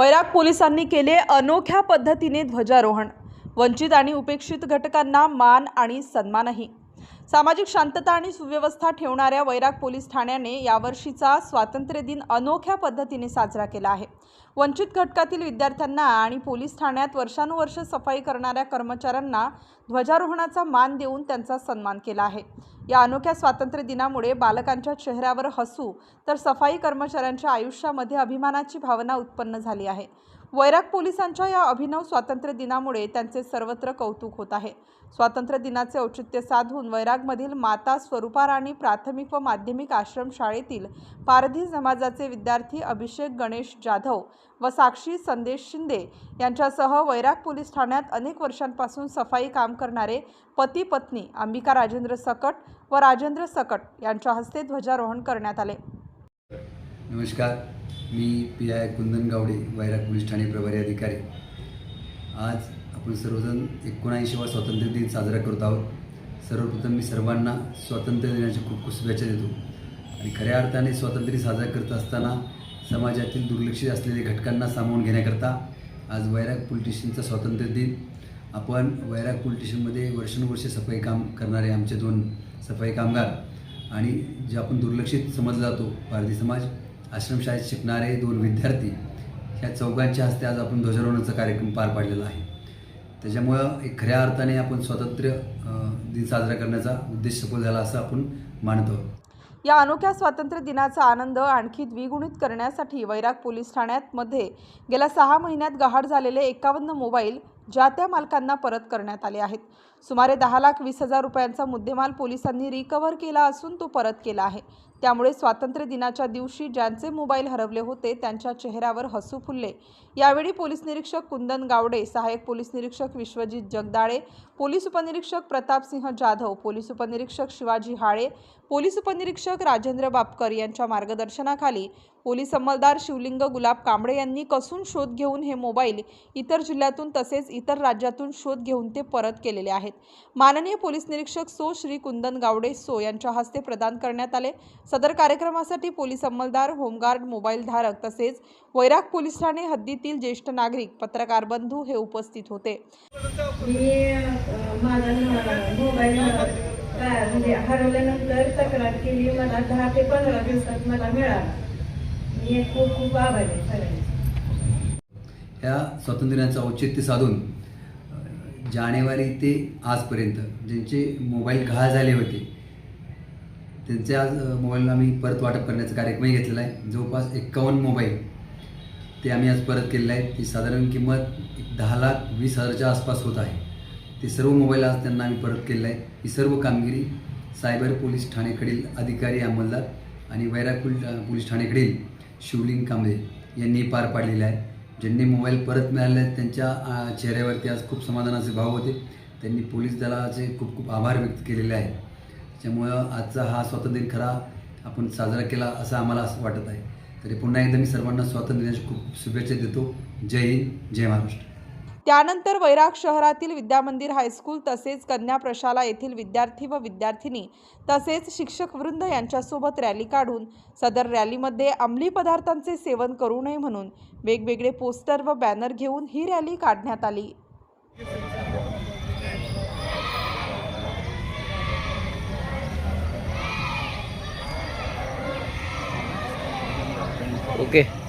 वैराग पोलिसांनी केले अनोख्या पद्धतीने ध्वजारोहण. वंचित आणि उपेक्षित घटकांना मान आणि सन्मानही. सामाजिक शांतता आणि सुव्यवस्था ठेवणाऱ्या वैराग पोलीस ठाण्याने यावर्षीचा स्वातंत्र्य दिन अनोख्या पद्धतीने साजरा केला आहे. वंचित घटकातील विद्यार्थ्यांना आणि पोलीस ठाण्यात वर्षानुवर्ष सफाई करणाऱ्या कर्मचाऱ्यांना ध्वजारोहणाचा मान देऊन त्यांचा सन्मान केला आहे. या अनोख्या स्वातंत्र्य दिनामुळे बालकांच्या चेहऱ्यावर हसू तर सफाई कर्मचाऱ्यांच्या आयुष्यामध्ये अभिमानाची भावना उत्पन्न झाली आहे. वैराग पोलिसांच्या या अभिनव स्वातंत्र्य दिनामुळे त्यांचे सर्वत्र कौतुक होत आहे. स्वातंत्र्य दिनाचे औचित्य साधून वैरागमधील माता स्वरूपा राणी प्राथमिक व माध्यमिक आश्रमशाळेतील पारधी समाजाचे विद्यार्थी अभिषेक गणेश जाधव व साक्षी संदेश शिंदे यांच्यासह वैराग पोलीस ठाण्यात अनेक वर्षांपासून सफाई काम करणारे पती पत्नी अंबिका राजेंद्र सकट व राजेंद्र सकट यांच्या हस्ते ध्वजारोहण करण्यात आले. नमस्कार. मी P I Kundan Gawade Vairag police Thane प्रभारी अधिकारी. आज आपण सर्वजण एकोणऐंशीवा स्वातंत्र्य दिन साजरा करत आहोत. सर्वप्रथम मी सर्वांना स्वातंत्र्य दिनाच्या खूप खूप शुभेच्छा देतो. आणि खऱ्या अर्थाने स्वातंत्र्य साजरा करत असताना समाजातील दुर्लक्षित असलेल्या घटकांना सामावून घेण्याकरता आज वैराग पोलीस स्टेशनचा स्वातंत्र्य दिन. आपण वैराग पोलीस स्टेशनमध्ये वर्षानुवर्षे सफाई काम करणारे आमचे दोन सफाई कामगार आणि जे आपण दुर्लक्षित समजला जातो भारतीय समाज आश्रमशाळेत शिकणारे दोन विद्यार्थी ह्या चौघांच्या हस्ते आज आपण ध्वजारोहणाचा कार्यक्रम पार पाडलेला आहे. त्याच्यामुळं एक खऱ्या अर्थाने आपण स्वातंत्र्य दिन साजरा करण्याचा उद्देश सफल झाला असं आपण मानतो. या अनोख्या स्वातंत्र्य दिनाचा आनंद आणखी द्विगुणित करण्यासाठी वैराग पोलीस ठाण्यात मध्ये गेल्या सहा महिन्यात गहाळ झालेले एकावन्न मोबाईल ज्या त्या मालकांना परत करण्यात आले आहेत. सुमारे दहा लाख वीस हजार रुपयांचा मुद्देमाल पोलिसांनी रिकव्हर केला असून तो परत केला आहे. त्यामुळे स्वातंत्र्य दिनाच्या दिवशी ज्यांचे मोबाईल हरवले होते त्यांच्या चेहऱ्यावर हसू फुलले. यावेळी पोलीस निरीक्षक कुंदन गावडे सहाय्यक पोलीस निरीक्षक विश्वजित जगदाळे पोलीस उपनिरीक्षक प्रतापसिंह जाधव पोलीस उपनिरीक्षक शिवाजी हाळे पोलीस उपनिरीक्षक राजेंद्र बापकर यांच्या मार्गदर्शनाखाली पोलीस अंमलदार शिवलिंग गुलाब कांबळे यांनी कसून शोध घेऊन हे मोबाईल इतर जिल्ह्यातून तसेच इतर राज्यातून शोध घेऊन ते परत केलेले आहेत. माननीय पोलीस निरीक्षक सो श्री कुंदन गावडे सो यांच्या हस्ते प्रदान करण्यात आले. सदर कार्यक्रमासाठी पोलीस अंमलदार होमगार्ड मोबाईल धारक तसेच वैराग पोलीस ठाणे हद्दीतील ज्येष्ठ नागरिक पत्रकार बंधू हे उपस्थित होते. म्हणजे हरवल्यानंतर तक्रार केली. मला दहा ते पंधरा दिवसात मला मिळाला. मी खूप खूप आभारी ह्या स्वातंत्र्याचं औचित्य साधून जानेवारी ते आजपर्यंत ज्यांचे मोबाईल गहाळ झाले होते त्यांचे आज मोबाईलला मोबाईल आम्ही परत वाटप करण्याचा कार्यक्रमही घेतलेला आहे. जवळपास एक्कावन्न मोबाईल ते आम्ही आज परत केलेलं आहे. ती साधारण किंमत एक दहा लाख वीस हजारच्या आसपास होत आहे. ते सर्व मोबाईल आज त्यांना आम्ही परत केलेलं आहे. ही सर्व कामगिरी सायबर पोलीस ठाणेकडील अधिकारी अंमलदार आणि वैराकुल पोलीस ठाणेकडील शिवलिंग कांबळे यांनी पार पाडलेलं आहे. ज्यांनी मोबाईल परत मिळाले आहेत त्यांच्या चेहऱ्यावरती आज खूप समाधानाचे भाव होते. त्यांनी पोलीस दलाचे खूप खूप आभार व्यक्त केलेले आहेत. त्यामुळं आजचा हा स्वातंत्र्य दिन खरा आपण साजरा केला असं आम्हाला असं वाटत आहे. तरी पुन्हा एकदा मी सर्वांना स्वातंत्र्य दिनाच्या खूप खूप शुभेच्छा देतो. जय हिंद जय महाराष्ट्र. त्यानंतर वैराग शहरातील विद्यामंदिर हायस्कूल तसेच कन्या प्रशाला येथील विद्यार्थी व विद्यार्थिनी तसेच शिक्षक वृंद यांच्यासोबत रॅली काढून सदर रॅलीमध्ये अंमली पदार्थांचे सेवन करू नये म्हणून वेगवेगळे पोस्टर व बॅनर घेऊन ही रॅली काढण्यात आली. ओके.